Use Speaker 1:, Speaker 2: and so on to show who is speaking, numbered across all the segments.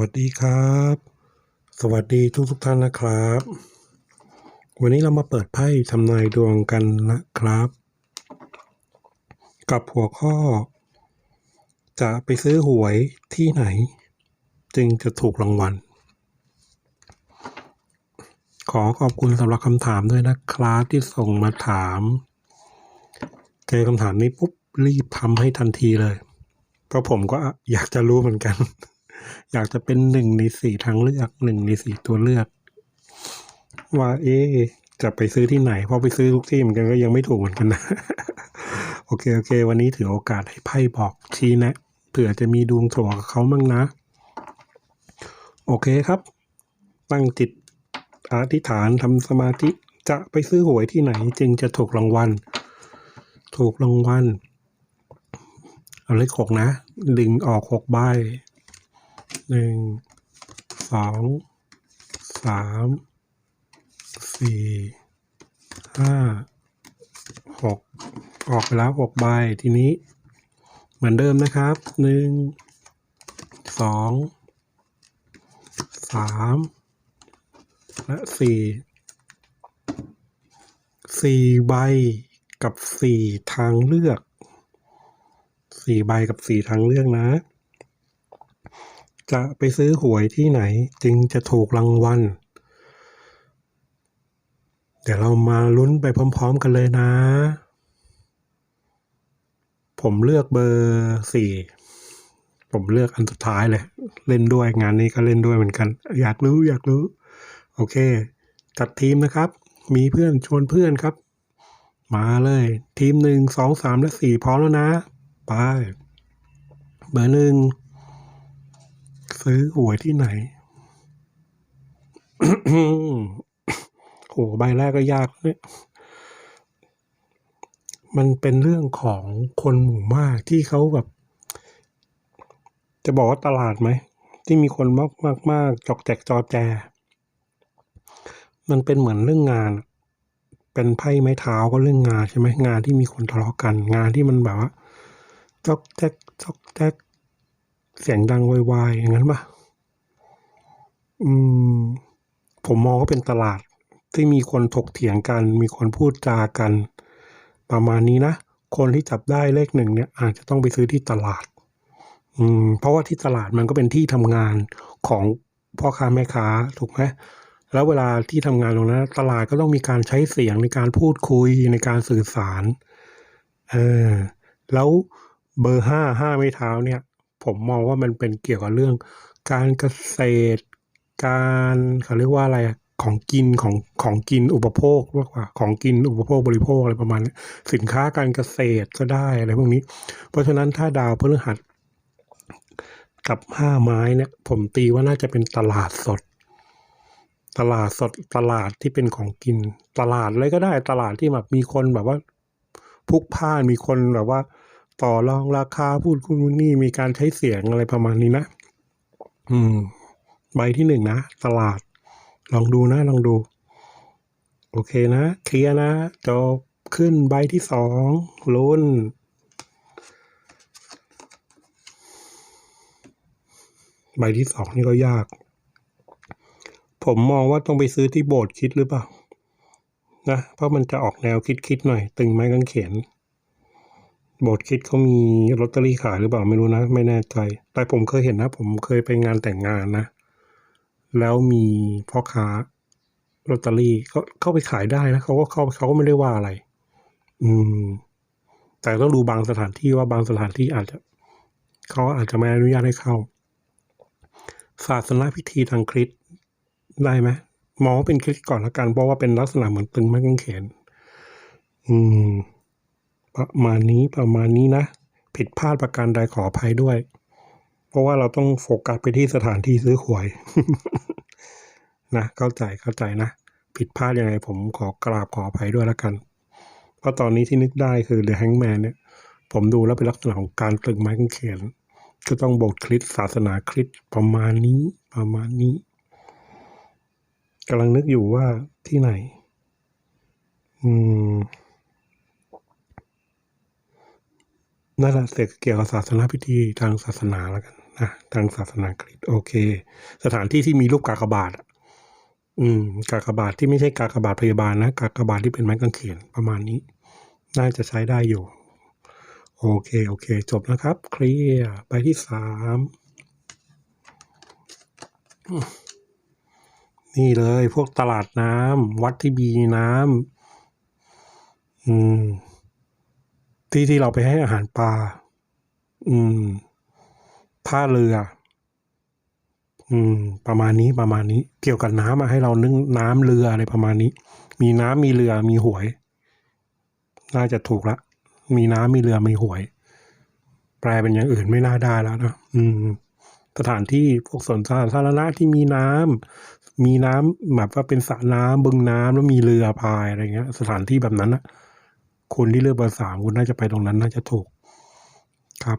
Speaker 1: วัสดีครับ สวัสดีทุกทุกท่านนะครับ วันนี้เรามาเปิดไพ่ทำนายดวงกันนะครับ กับหัวข้อ จะไปซื้อหวยที่ไหน จึงจะถูกรางวัล ขอขอบคุณสำหรับคำถามด้วยนะครับที่ส่งมาถาม เจอคำถามนี้ปุ๊บรีบทำให้ทันทีเลย เพราะผมก็อยากจะรู้เหมือนกัน อยากจะเป็นหนึ่งในสี่ทางเลือกหนึ่งในสี่ตัวเลือก ว่าเอ๊จะไปซื้อที่ไหนพราะไปซื้อทุกที่เหมือนกันก็ยังไม่ถูกเหมือนกันนะ โอเค โอเค วันนี้ถือโอกาสให้ไพ่บอกชี้นะ เผื่อจะมีดวงถั่วกับเขามั่งนะ โอเคครับ ตั้งจิตอธิษฐานทำสมาธิจะไปซื้อหวยที่ไหน จึงจะถูกรางวัล ถูกรางวัล เอาเลขหกนะ ดึงออกหกใบ หนึ่งสองสามสี่ห้าหกออกไปแล้วหกใบทีนี้ เหมือนเดิมนะครับหนึ่งสองสามและสี่สี่ใบกับสี่ทางเลือกสี่ใบกับสี่ทางเลือกนะ จะไปซื้อหวยที่ไหนจึงจะถูกรางวัล เดี๋ยวเรามาลุ้นไปพร้อมๆกันเลยนะ ผมเลือกเบอร์สี่ผมเลือกอันสุดท้ายเลย เล่นด้วยงานนี้ก็เล่นด้วยเหมือนกัน อยากรู้อยากรู้ โอเค จัดทีมนะครับ มีเพื่อนชวนเพื่อนครับ มาเลย ทีมหนึ่งสองสามและสี่พร้อมแล้วนะ ไป เบอร์หนึ่ง ซื้อหวยที่ไหนโหใบแรกก็ยากเนี่ยมันเป็นเรื่องของคนหมู่มากที่เขาแบบ จะบอกว่าตลาดไหม ที่มีคนมากมากมากจอกแจกจอแจ มันเป็นเหมือนเรื่องงาน เป็นไพ่ไม้เท้าก็เรื่องงานใช่ไหมงานที่มีคนทะเลาะกัน งานที่มันแบบว่าจอกแจกจอกแจก เสียงดังวายๆอย่างนั้นปะอืม ผมมองว่าเป็นตลาด ที่มีคนถกเถียงกัน มีคนพูดจากัน ประมาณนี้นะ คนที่จับได้เลขหนึ่งเนี่ย อาจจะต้องไปซื้อที่ตลาด อืม เพราะว่าที่ตลาดมันก็เป็นที่ทำงานของพ่อค้าแม่ค้าถูกไหมแล้วเวลาที่ทำงานตรงนั้นตลาดก็ต้องมีการใช้เสียงในการพูดคุยในการสื่อสาร เออ แล้วเบอร์ห้าห้าไม้เท้าเนี่ย ผมมองว่ามันเป็นเกี่ยวกับเรื่อง การเกษตร การเขาเรียกว่าอะไรของกินของของกินอุปโภคมากกว่าของกินอุปโภคบริโภคอะไรประมาณนี้สินค้าการเกษตรก็ได้อะไรพวกนี้ เพราะฉะนั้นถ้าดาวพฤหัสกับห้าไม้เนี่ย ผมตีว่าน่าจะเป็นตลาดสด ตลาดสดตลาดที่เป็นของกิน ตลาดอะไรก็ได้ตลาดที่แบบมีคนแบบว่าพุกพ่านมีคนแบบว่า ต่อรองราคาพูดคุณนี่มีการใช้เสียงอะไรประมาณนี้นะ อืม ใบที่หนึ่งนะตลาด ลองดูนะ ลองดู โอเคนะเคลียร์นะจบขึ้นใบที่สองลุ้นใบที่สองนี่ก็ยาก ผมมองว่าต้องไปซื้อที่โบสถ์คิดหรือเปล่า นะ เพราะมันจะออกแนวคิดๆหน่อย ตึงไม้กางเขน โบสถ์คิดเขามีลอตเตอรี่ขายหรือเปล่าไม่รู้นะ ไม่แน่ใจ แต่ผมเคยเห็นนะ ผมเคยไปงานแต่งงานนะ แล้วมีพ่อค้าลอตเตอรี่เขาเข้าไปขายได้นะเขาก็เข้าเขาก็ไม่ได้ว่าอะไร อืม แต่ต้องดูบางสถานที่ว่าบางสถานที่อาจจะเขาอาจจะไม่อนุญาตให้เข้า ศาสนาพิธีทางคริสต์ได้ไหมมองว่าเป็นคริสต์ก่อนละกันเพราะว่าเป็นลักษณะเหมือนตึงไม้กางเขนอืม ประมาณนี้ประมาณนี้นะ ผิดพลาดประการใดขออภัยด้วย เพราะว่าเราต้องโฟกัสไปที่สถานที่ซื้อหวย นะ เข้าใจเข้าใจนะ ผิดพลาดยังไงผมขอกราบขออภัยด้วยละกัน เพราะตอนนี้ที่นึกได้คือ The Hangman เนี่ย ผมดูแล้วเป็นลักษณะของการตึงไม้กางเขนก็ต้องบสถ์คริสศาสนาคริสประมาณนี้ประมาณนี้กำลังนึกอยู่ว่าที่ไหน อืม นั่นแหละเสกเกี่ยวกับศาสนาพิธีทางศาสนาแล้วกันนะทางศาสนาคริสต์โอเค สถานที่ที่มีรูปกากบาทอะอืม กากบาทที่ไม่ใช่กากบาทพยาบาลนะกากบาทที่เป็นไม้กางเขนประมาณนี้ น่าจะใช้ได้อยู่ โอเค โอเค จบนะครับ เคลียร์ไปที่สามนี่เลย พวกตลาดน้ำวัดที่มีน้ำอืม ที่ที่เราไปให้อาหารปลา อืม ท่าเรือ อืม ประมาณนี้ประมาณนี้ เกี่ยวกับน้ำมาให้เรานึ่งน้ำเรืออะไรประมาณนี้ มีน้ำมีเรือมีหวย น่าจะถูกละ มีน้ำมีเรือมีหวย แปลเป็นอย่างอื่นไม่น่าได้แล้วนะอืม สถานที่พวกสวนสาธารณะที่มีน้ำมีน้ำแบบว่าเป็นสระน้ำบึงน้ำแล้วมีเรือพายอะไรเงี้ย สถานที่แบบนั้นนะ คุณที่เลือกเบอร์สามคุณน่าจะไปตรงนั้นน่าจะถูกครับ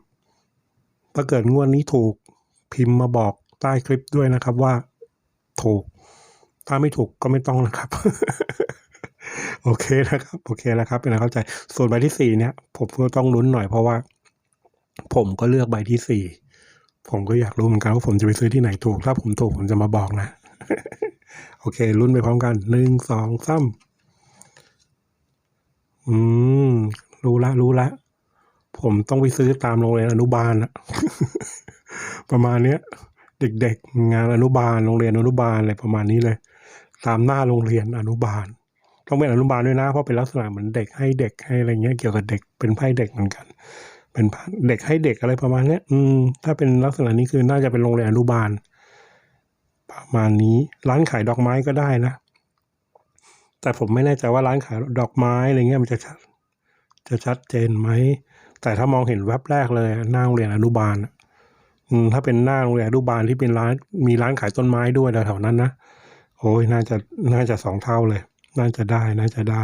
Speaker 1: ถ้าเกิดงวดนี้ถูกพิมพ์มาบอกใต้คลิปด้วยนะครับว่าถูก ถ้าไม่ถูกก็ไม่ต้องนะครับ โอเคนะครับ โอเคแล้วครับเป็นเข้าใจ ส่วนใบที่สี่เนี่ย ผมก็ต้องลุ้นหน่อยเพราะว่า ผมก็เลือกใบที่สี่ผมก็อยากรู้เหมือนกันว่าผมจะไปซื้อที่ไหนถูก ถ้าผมถูกผมจะมาบอกนะ โอเคลุ้นไปพร้อมกันหนึ่งสองสาม อืม รู้ละ รู้ละ ผมต้องไปซื้อตามโรงเรียนอนุบาลอะ ประมาณเนี้ย เด็กๆ งานอนุบาล โรงเรียนอนุบาลอะไรประมาณนี้เลย ตามหน้าโรงเรียนอนุบาล ต้องเป็นอนุบาลด้วยนะ เพราะเป็นลักษณะเหมือนเด็กให้เด็กให้อะไรเงี้ย เกี่ยวกับเด็ก เป็นไพ่เด็กเหมือนกัน เป็นเด็กให้เด็กอะไรประมาณเนี้ย อืม ถ้าเป็นลักษณะนี้คือน่าจะเป็นโรงเรียนอนุบาล ประมาณนี้ ร้านขายดอกไม้ก็ได้นะ แต่ผมไม่แน่ใจว่าร้านขายดอกไม้อะไรเงี้ยมันจะชัดจะชัดเจนไหม แต่ถ้ามองเห็นแวบแรกเลยหน้าโรงเรียนอนุบาลอืมถ้าเป็นหน้าโรงเรียนอนุบาลที่เป็นร้านมีร้านขายต้นไม้ด้วยแถวๆนั้นนะโอ้ยน่าจะน่าจะสองเท่าเลย น่าจะได้น่าจะได้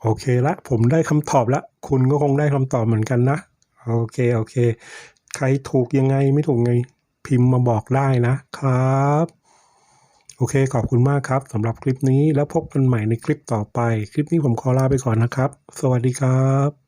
Speaker 1: โอเคละ ผมได้คำตอบละ คุณก็คงได้คำตอบเหมือนกันนะ โอเคโอเค ใครถูกยังไงไม่ถูกไงพิมพ์มาบอกได้นะครับ โอเค ขอบคุณมากครับสำหรับคลิปนี้แล้วพบกันใหม่ในคลิปต่อไป คลิปนี้ผมขอลาไปก่อนนะครับ สวัสดีครับ